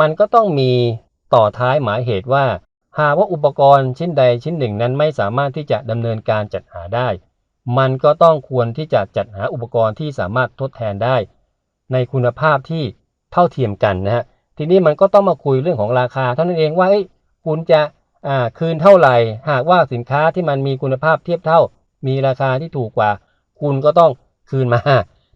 มันก็ต้องมีต่อท้ายหมายเหตุว่า หากว่าอุปกรณ์ชิ้นใดชิ้นหนึ่งนั้นไม่สามารถที่จะดำเนินการจัดหาได้ มันก็ต้องควรที่จะจัดหาอุปกรณ์ที่สามารถทดแทนได้ ในคุณภาพที่เท่าเทียมกันนะฮะทีนี้มันก็ต้องมาคุยเรื่องของราคาเท่านั้นเองว่าคุณจะคืนเท่าไหร่ หากว่าสินค้าที่มันมีคุณภาพเทียบเท่า มีราคาที่ถูกกว่า คุณก็ต้องคืนมา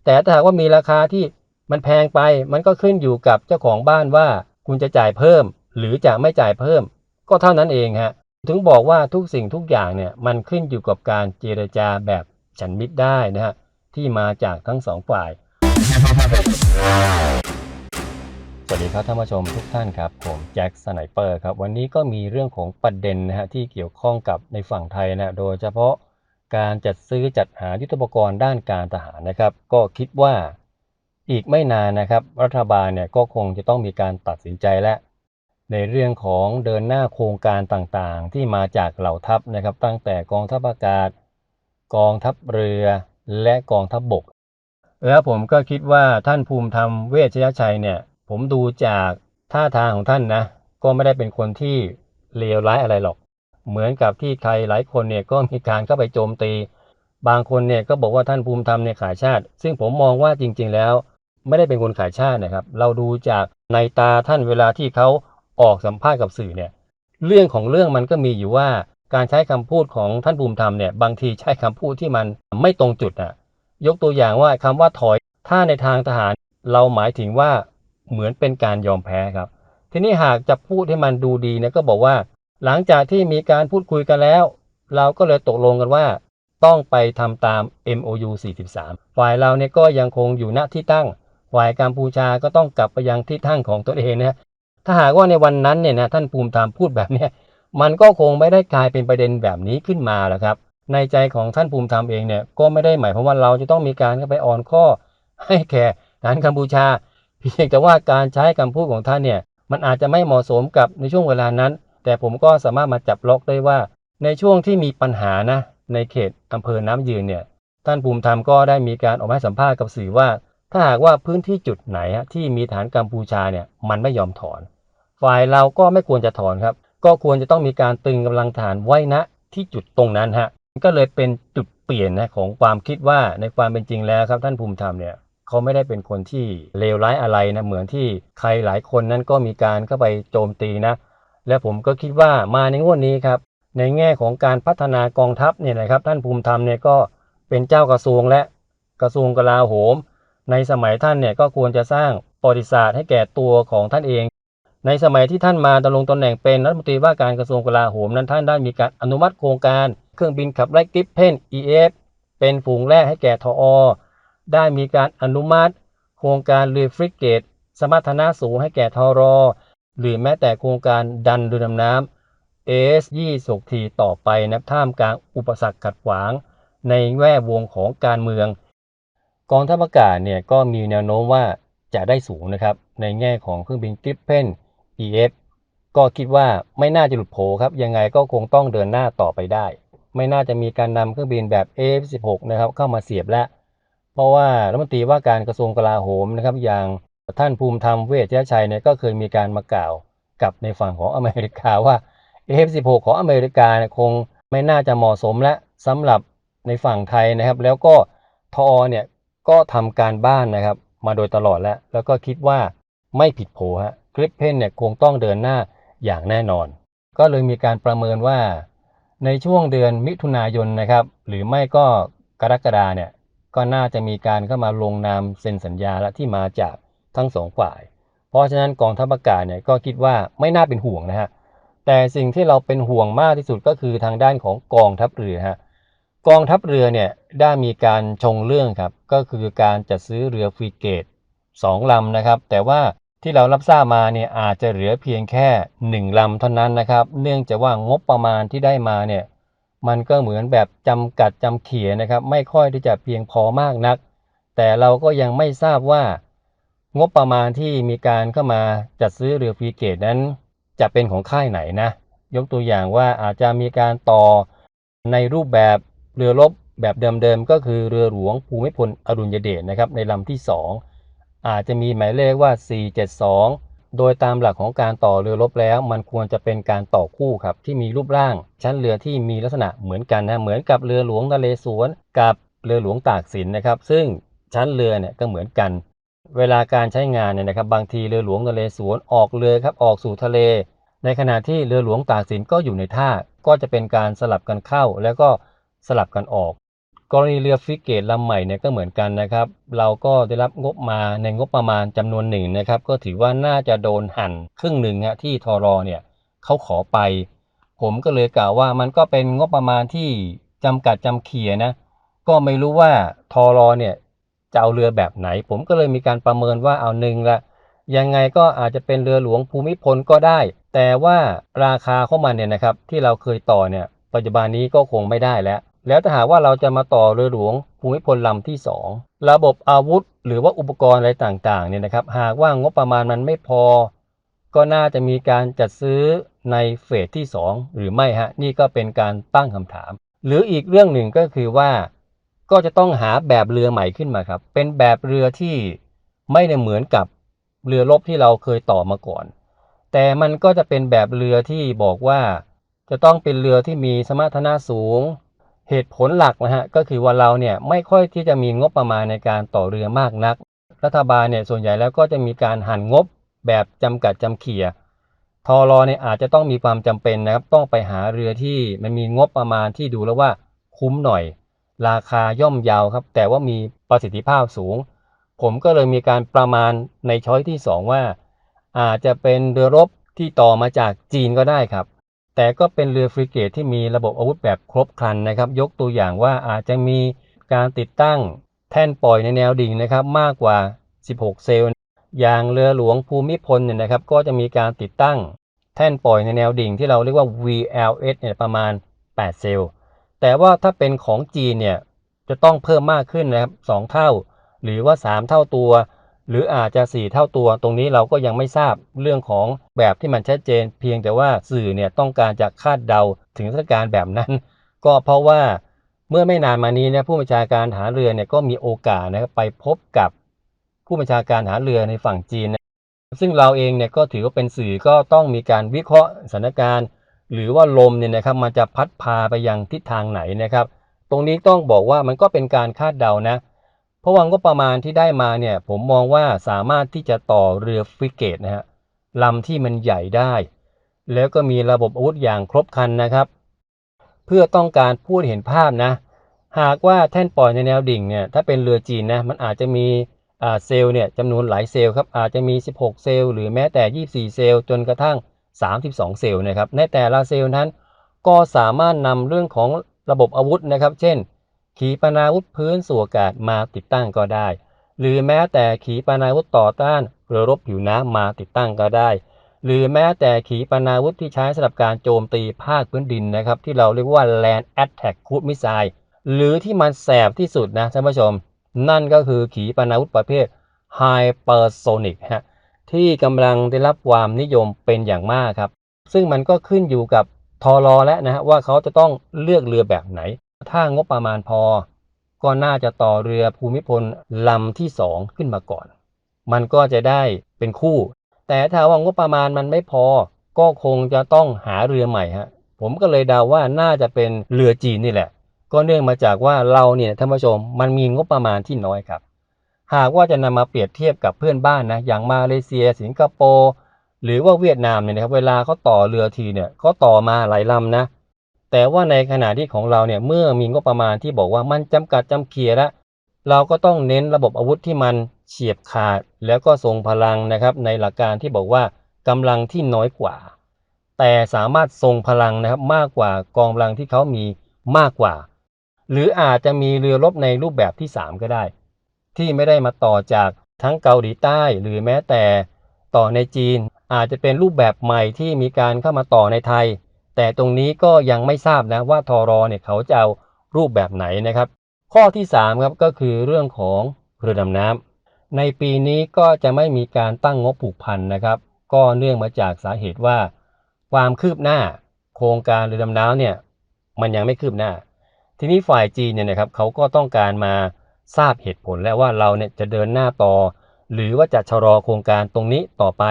แต่ถ้าหากว่ามีราคาที่ มันแพงไปมันก็ขึ้นอยู่กับเจ้าของบ้านว่าคุณจะจ่ายเพิ่ม หรือจะไม่จ่ายเพิ่ม ก็เท่านั้นเองฮะถึงบอกว่าทุกสิ่งทุกอย่างเนี่ยมันขึ้นอยู่กับการเจรจาแบบฉันมิตรได้นะฮะที่มาจากทั้งสองฝ่าย สวัสดีครับท่านผู้ชมทุกท่านครับ ผมแจ็คสไนเปอร์ครับ วันนี้ก็มีเรื่องของประเด็นนะฮะที่เกี่ยวข้องกับในฝั่งไทยนะโดยเฉพาะการจัดซื้อจัดหายุทธปกรณ์ด้านการทหารนะครับ ก็คิดว่า อีกไม่นานนะครับ รัฐบาลเนี่ยก็คงจะต้องมีการตัดสินใจและ ในเรื่องของเดินหน้าโครงการต่างๆ ที่มาจากเหล่าทัพนะครับ ตั้งแต่กองทัพอากาศ กองทัพเรือและกองทัพบบก แล้วผมก็คิดว่าท่านภูมิธรรมเวชยชัยเนี่ย ผมดูจากท่าทางของท่านนะ ก็ไม่ได้เป็นคนที่เลวร้ายอะไรหรอก เหมือนกับที่ใครหลายคนเนี่ยก็มีการเข้าไปโจมตี บางคนเนี่ยก็บอกว่าท่านภูมิธรรมเนี่ยขายชาติ ซึ่งผมมองว่าจริง ๆ แล้ว ไม่ได้เป็นคนขายชาตินะครับ เราดูจากในตาท่านเวลาที่เขาออกสัมภาษณ์กับสื่อเนี่ย เรื่องของเรื่องมันก็มีอยู่ว่าการใช้คำพูดของท่านภูมิธรรมเนี่ยบางทีใช้คำพูดที่มันไม่ตรงจุดอะ ยกตัวอย่างว่าคำว่าถอย ถ้าในทางทหาร เราหมายถึงว่าเหมือนเป็นการยอมแพ้ครับ ทีนี้หากจะพูดให้มันดูดีเนี่ยก็บอกว่า หลังจากที่มีการพูดคุยกันแล้ว เราก็เลยตกลงกันว่า ต้องไปทำตาม MOU 43 ฝ่ายเราเนี่ยก็ยังคงอยู่ณที่ตั้ง ฝ่ายกัมพูชาก็ต้องกลับไปยังที่ตั้งของตัวเองนะถ้าหากว่าในวันนั้นเนี่ยนะท่านภูมิธรรมพูดแบบเนี้ยมันก็คงไม่ได้กลายเป็นประเด็นแบบนี้ขึ้นมาหรอกครับ ในใจของท่านภูมิธรรมเองเนี่ยก็ไม่ได้หมายความว่าเราจะต้องมีการเข้าไปอ่อนข้อ ให้แก่ทหารกัมพูชา เพียงแต่ว่าการใช้คำพูดของท่านเนี่ยมันอาจจะไม่เหมาะสมกับในช่วงเวลานั้น แต่ผมก็สามารถมาจับล็อกได้ว่า ในช่วงที่มีปัญหานะในเขตอำเภอน้ำยืนเนี่ยท่านภูมิธรรมก็ได้มีการออกมาสัมภาษณ์กับสื่อว่า ถ้าหากว่าพื้นที่จุดไหนฮะที่มีฐานกัมพูชาเนี่ยมันไม่ยอมถอน ฝ่ายเราก็ไม่ควรจะถอนครับ ก็ควรจะต้องมีการตึงกำลังฐานไว้ณที่จุดตรงนั้นฮะก็เลยเป็นจุดเปลี่ยนนะของความคิดว่าในความเป็นจริงแล้วครับท่านภูมิธรรมเนี่ยเขาไม่ได้เป็นคนที่เลวร้ายอะไรนะเหมือนที่ใครหลายคนนั้นก็มีการเข้าไปโจมตีนะ และผมก็คิดว่ามาในงวดนี้ครับในแง่ของการพัฒนากองทัพเนี่ยนะครับท่านภูมิธรรมเนี่ยก็เป็นเจ้ากระทรวงและกระทรวงกลาโหม ในสมัยท่านเนี่ยก็ควรจะสร้างประวัติศาสตร์ให้แก่ตัวของท่านเอง ในสมัยที่ท่านมาดำรงตำแหน่งเป็นรัฐมนตรีว่าการกระทรวงกลาโหมนั้นท่านได้มีการอนุมัติโครงการ เครื่องบินขับไล่กริปเพน EF เป็นฝูงแรกให้แก่ทออได้มีการอนุมัติ โครงการเรือฟริเกต สมรรถนะสูงให้แก่ทอรอ หรือแม้แต่โครงการดันเรือดำน้ำ AS 20ทีต่อไปนะท่ามกลางอุปสรรคขัดขวาง ในแวดวงของการเมือง กองทัพอากาศเนี่ยก็มีแนวโน้มว่าจะได้สูงนะครับ ในแง่ของเครื่องบินกริปเพน EF ก็คิดว่าไม่น่าจะหลุดโผครับ ยังไงก็คงต้องเดินหน้าต่อไปได้ ไม่น่าจะมีการนำเครื่องบินแบบ F16 นะครับเข้ามาเสียบแล้ว เพราะว่ารัฐมนตรีว่าการกระทรวงกลาโหมนะครับ อย่างท่านภูมิธรรมเวชยชัยเนี่ยก็เคยมีการมากล่าวกับในฝั่งของอเมริกาว่า F16 ของอเมริกาคงไม่น่าจะเหมาะสมและสำหรับในฝั่งไทยนะครับ แล้วก็ทอเนี่ย ก็ทำการบ้านนะครับ มาโดยตลอดแล้ว แล้วก็คิดว่าไม่ผิดโผฮะกริปเพนเนี่ยคงต้องเดินหน้าอย่างแน่นอน ก็เลยมีการประเมินว่า ในช่วงเดือนมิถุนายนนะครับ หรือไม่ก็กรกฎาเนี่ยก็น่าจะมีการเข้ามาลงนามเซ็นสัญญาและที่มาจากทั้งสองฝ่าย เพราะฉะนั้นกองทัพอากาศเนี่ยก็คิดว่าไม่น่าเป็นห่วงนะฮะแต่สิ่งที่เราเป็นห่วงมากที่สุดก็คือทางด้านของกองทัพเรือฮะ กองทัพเรือเนี่ยได้มีการชงเรื่องครับ ก็คือการจัดซื้อเรือฟรีเกตสองลำนะครับ แต่ว่าที่เรารับทราบมาเนี่ยอาจจะเหลือเพียงแค่หนึ่งลำเท่านั้นนะครับ เนื่องจากว่างบประมาณที่ได้มาเนี่ยมันก็เหมือนแบบจำกัดจำเขียนะครับ ไม่ค่อยที่จะเพียงพอมากนัก แต่เราก็ยังไม่ทราบว่า งบประมาณที่มีการเข้ามาจัดซื้อเรือฟรีเกตนั้น จะเป็นของค่ายไหนนะ ยกตัวอย่างว่าอาจจะมีการต่อในรูปแบบ เรือรบแบบเดิมๆก็คือเรือหลวงภูมิพลอดุลยเดชนะครับในลำที่ 2 อาจจะมีหมายเลขว่า 472 โดยตามหลักของการต่อเรือรบแล้ว มันควรจะเป็นการต่อคู่ครับที่มีรูปร่าง ชั้นเรือที่มีลักษณะเหมือนกันนะเหมือนกับเรือหลวงนเรศวรกับเรือหลวงตากสินนะครับ ซึ่งชั้นเรือเนี่ยก็เหมือนกัน เวลาการใช้งานเนี่ยนะครับ บางทีเรือหลวงนเรศวรออกเรือครับออกสู่ทะเล ในขณะที่เรือหลวงตากสินก็อยู่ในท่าก็จะเป็นการสลับกันเข้าแล้วก็ สลับกันออก กรณีเรือฟริเกตลำใหม่เนี่ยก็เหมือนกันนะครับ เราก็ได้รับงบมาในงบประมาณจำนวนหนึ่งนะครับ ก็ถือว่าน่าจะโดนหั่นครึ่งหนึ่งฮะที่ทรอเนี่ยเขาขอไป ผมก็เลยกล่าวว่ามันก็เป็นงบประมาณที่จำกัดจำเขียนะ ก็ไม่รู้ว่าทรอเนี่ยจะเอาเรือแบบไหน ผมก็เลยมีการประเมินว่าเอาหนึ่งละยังไงก็อาจจะเป็นเรือหลวงภูมิพลก็ได้ แต่ว่าราคาของมันเนี่ยนะครับที่เราเคยต่อเนี่ยปัจจุบันนี้ก็คงไม่ได้แล้ว แล้วถ้าหากว่าเราจะมาต่อเรือหลวงภูมิพลลำที่ 2 ระบบอาวุธ หรือว่าอุปกรณ์อะไรต่างๆเนี่ยนะครับ หากว่างบประมาณมันไม่พอ ก็น่าจะมีการจัดซื้อในเฟสที่ 2 หรือไม่ฮะนี่ก็เป็นการตั้งคำถาม หรืออีกเรื่องหนึ่งก็คือว่า ก็จะต้องหาแบบเรือใหม่ขึ้นมาครับ เป็นแบบเรือที่ไม่ได้เหมือนกับเรือรบที่เราเคยต่อมาก่อน แต่มันก็จะเป็นแบบเรือที่บอกว่า จะต้องเป็นเรือที่มีสมรรถนะสูง เหตุผลหลักนะฮะก็คือว่าเราเนี่ยไม่ค่อยที่จะมีงบประมาณในการต่อเรือมากนัก รัฐบาลเนี่ยส่วนใหญ่แล้วก็จะมีการหันงบแบบจำกัดจำเขียทอรอเนี่ยอาจจะต้องมีความจำเป็นนะครับ ต้องไปหาเรือที่มันมีงบประมาณที่ดูแล้วว่าคุ้มหน่อย ราคาย่อมเยาวครับ แต่ว่ามีประสิทธิภาพสูง ผมก็เลยมีการประมาณในช้อยที่ 2 ว่า อาจจะเป็นเรือรบที่ต่อมาจากจีนก็ได้ครับ แต่ก็เป็นเรือฟริเกตที่มีระบบอาวุธแบบครบครันนะครับ ยกตัวอย่างว่าอาจจะมีการติดตั้งแท่นปล่อยในแนวดิ่งนะครับมากกว่า 16 เซลล์ อย่างเรือหลวงภูมิพลเนี่ยนะครับก็จะมีการติดตั้งแท่นปล่อยในแนวดิ่งที่เราเรียกว่า VLS เนี่ยประมาณ 8 เซลล์ แต่ว่าถ้าเป็นของจีนเนี่ยจะต้องเพิ่มมากขึ้นนะครับ 2 เท่า หรือว่า 3 เท่าตัว หรืออาจจะ 4 เท่าตัว ตรงนี้เราก็ยังไม่ทราบเรื่องของแบบที่มันชัดเจน เพียงแต่ว่าสื่อเนี่ยต้องการจะคาดเดาถึงสถานการณ์แบบนั้น ก็เพราะว่าเมื่อไม่นานมานี้เนะผู้บัญชาการฐานเรือเนี่ยก็มีโอกาสนะครับไปพบกับผู้บัญชาการฐานเรือในฝั่งจีนนะซึ่งเราเองเนี่ยก็ถือว่าเป็นสื่อก็ต้องมีการวิเคราะห์สถานการณ์ หรือว่าลมเนี่ยนะครับมันจะพัดพาไปยังทิศทางไหนนะครับ ตรงนี้ต้องบอกว่ามันก็เป็นการคาดเดานะ เพราะว่างบประมาณที่ได้มาเนี่ยผมมองว่าสามารถที่จะต่อเรือฟริเกตนะฮะลำที่มันใหญ่ได้ แล้วก็มีระบบอาวุธอย่างครบครันนะครับ เพื่อต้องการพูดเห็นภาพนะ หากว่าแท่นปล่อยในแนวดิ่งเนี่ยถ้าเป็นเรือจีนนะมันอาจจะมีเซลล์เนี่ยจำนวนหลายเซลล์ครับอาจจะมี 16 เซลล์หรือแม้แต่ 24 เซลล์จนกระทั่ง 32 เซลล์นะครับในแต่ละเซลล์นั้น ก็สามารถนำเรื่องของระบบอาวุธนะครับ เช่น ขีปนาวุธพื้นสู่อากาศมาติดตั้งก็ได้ หรือแม้แต่ขีปนาวุธต่อต้านเรือรบผิวน้ำมาติดตั้งก็ได้ หรือแม้แต่ขีปนาวุธที่ใช้สำหรับการโจมตีภาคพื้นดินนะครับ ที่เราเรียกว่า Land Attack Cruise Missile หรือที่มันแสบที่สุดนะท่านผู้ชม นั่นก็คือขีปนาวุธประเภท Hypersonic ฮะที่กำลังได้รับความนิยมเป็นอย่างมากครับ ซึ่งมันก็ขึ้นอยู่กับทอรอแล้วนะฮะว่าเขาจะต้องเลือกเรือแบบไหน ถ้างบประมาณพอ ก็น่าจะต่อเรือภูมิพลลำที่2ขึ้นมาก่อน มันก็จะได้เป็นคู่ แต่ถ้าว่างบประมาณมันไม่พอ ก็คงจะต้องหาเรือใหม่ฮะ ผมก็เลยเดาว่าน่าจะเป็นเรือจีนนี่แหละ ก็เนื่องมาจากว่าเราเนี่ยท่านผู้ชมมันมีงบประมาณที่น้อยครับ หากว่าจะนำมาเปรียบเทียบกับเพื่อนบ้านนะ อย่างมาเลเซีย สิงคโปร์หรือว่าเวียดนามเนี่ยนะครับเวลาเขาต่อเรือทีเนี่ยเขาต่อมาหลายลำนะ แต่ว่าในขณะที่ของเราเนี่ยเมื่อมีงบประมาณที่บอกว่ามันจำกัดจำเขียแล้วเราก็ต้องเน้นระบบอาวุธที่มันเฉียบขาด แล้วก็ทรงพลังนะครับในหลักการที่บอกว่ากำลังที่น้อยกว่า แต่สามารถทรงพลังนะครับมากกว่ากองกำลังที่เขามีมากกว่า หรืออาจจะมีเรือรบในรูปแบบที่ 3 ก็ได้ ที่ไม่ได้มาต่อจากทั้งเกาหลีใต้หรือแม้แต่ต่อในจีนอาจจะเป็นรูปแบบใหม่ที่มีการเข้ามาต่อในไทย แต่ตรงนี้ก็ยังไม่ทราบนะว่าทอรอเนี่ยเขาจะเอารูปแบบไหนนะครับ ข้อที่3ครับก็คือเรื่องของเรือดำน้ำในปีนี้ก็จะไม่มีการตั้งงบผูกพันนะครับ ก็เนื่องมาจากสาเหตุว่า ความคืบหน้าโครงการเรือดำน้ำเนี่ยมันยังไม่คืบหน้า ทีนี้ฝ่ายจีนเนี่ยนะครับเขาก็ต้องการมาทราบเหตุผลแล้วว่าเราเนี่ยจะเดินหน้าต่อ หรือว่าจะชะลอโครงการตรงนี้ต่อไป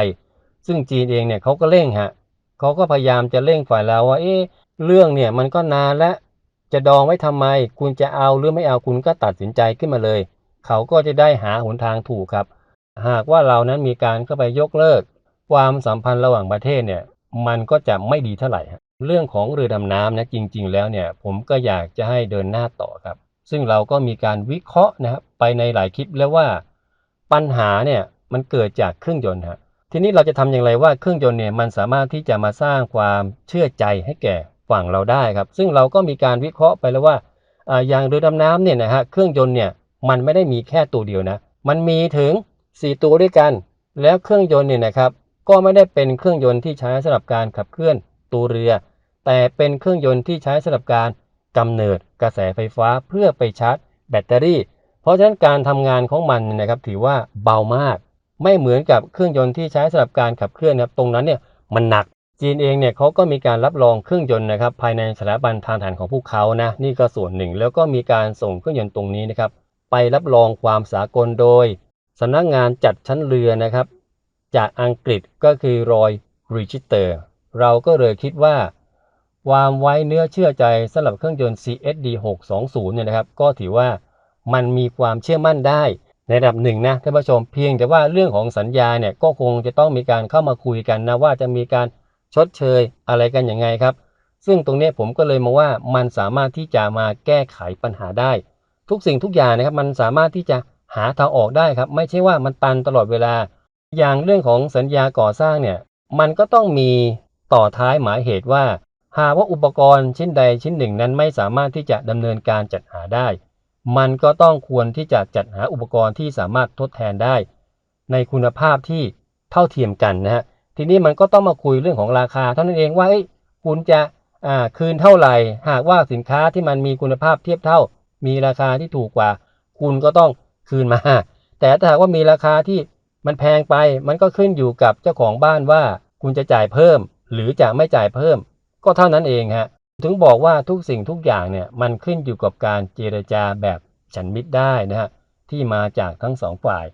ซึ่งจีนเองเนี่ยเขาก็เร่งฮะ เขาก็พยายามจะเร่งฝ่ายเราว่า เอ๊ะเรื่องเนี่ยมันก็นานแล้วจะดองไว้ทำไม คุณจะเอาหรือไม่เอาคุณก็ตัดสินใจขึ้นมาเลย เขาก็จะได้หาหนทางถูกครับ หากว่าเรานั้นมีการเข้าไปยกเลิก ความสัมพันธ์ระหว่างประเทศเนี่ยมันก็จะไม่ดีเท่าไหร่เรื่องของเรือดำน้ำนะจริง ๆ แล้วเนี่ยผมก็อยากจะให้เดินหน้าต่อครับ ซึ่งเราก็มีการวิเคราะห์นะครับไปในหลายคลิปแล้วว่า ปัญหาเนี่ยมันเกิดจากเครื่องยนต์ฮะ ทีนี้เราจะทำอย่างไรว่าเครื่องยนต์เนี่ยมันสามารถที่จะมาสร้างความเชื่อใจให้แก่ฝั่งเราได้ครับ ซึ่งเราก็มีการวิเคราะห์ไปแล้วว่าอย่างเรือดำน้ำเนี่ยนะฮะเครื่องยนต์เนี่ยมันไม่ได้มีแค่ตัวเดียวนะมันมีถึง 4 ตัวด้วยกัน แล้วเครื่องยนต์เนี่ยนะครับก็ไม่ได้เป็นเครื่องยนต์ที่ใช้สำหรับการขับเคลื่อนตัวเรือ แต่เป็นเครื่องยนต์ที่ใช้สำหรับการกำเนิดกระแสไฟฟ้าเพื่อไปชาร์จแบตเตอรี่ เพราะฉะนั้นการทำงานของมันนะครับถือว่าเบามาก ไม่เหมือนกับเครื่องยนต์ที่ใช้สำหรับการขับเคลื่อนนะครับตรงนั้นเนี่ยมันหนักจีนเองเนี่ยเขาก็มีการรับรองเครื่องยนต์นะครับภายในสถาบันทางทหารของพวกเขานะนี่ก็ส่วนหนึ่ง แล้วก็มีการส่งเครื่องยนต์ตรงนี้นะครับไปรับรองความสากลโดยสำนักงานจัดชั้นเรือนะครับ จากอังกฤษก็คือรอยรีจิเตอร์เราก็เลยคิดว่า ความไว้เนื้อเชื่อใจสำหรับเครื่องยนต์ CSD 620เนี่ยนะครับก็ถือว่ามันมีความเชื่อมั่นได้ ในระดับหนึ่งนะท่านผู้ชมเพียงแต่ว่าเรื่องของสัญญาเนี่ยก็คงจะต้องมีการเข้ามาคุยกันนะว่าจะมีการชดเชยอะไรกันยังไงครับ ซึ่งตรงนี้ผมก็เลยมองว่ามันสามารถที่จะมาแก้ไขปัญหาได้ ทุกสิ่งทุกอย่างนะครับมันสามารถที่จะหาทางออกได้ครับ ไม่ใช่ว่ามันตันตลอดเวลา อย่างเรื่องของสัญญาก่อสร้างเนี่ยมันก็ต้องมีต่อท้ายหมายเหตุว่า หากว่าอุปกรณ์ชิ้นใดชิ้นหนึ่งนั้นไม่สามารถที่จะดำเนินการจัดหาได้ มันก็ต้องควรที่จะจัดหาอุปกรณ์ที่สามารถทดแทนได้ ในคุณภาพที่เท่าเทียมกันนะฮะทีนี้มันก็ต้องมาคุยเรื่องของราคา เท่านั้นเองว่าเอ้คุณจะคืนเท่าไหร่ หากว่าสินค้าที่มันมีคุณภาพเทียบเท่า มีราคาที่ถูกกว่า คุณก็ต้องคืนมา แต่ถ้าหากว่ามีราคาที่มันแพงไป มันก็ขึ้นอยู่กับเจ้าของบ้านว่า คุณจะจ่ายเพิ่ม หรือจะไม่จ่ายเพิ่ม ก็เท่านั้นเองฮะ ถึงบอกว่าทุกสิ่งทุกอย่างเนี่ยมันขึ้นอยู่กับการเจรจาแบบฉันมิตรได้นะฮะที่มาจากทั้งสองฝ่าย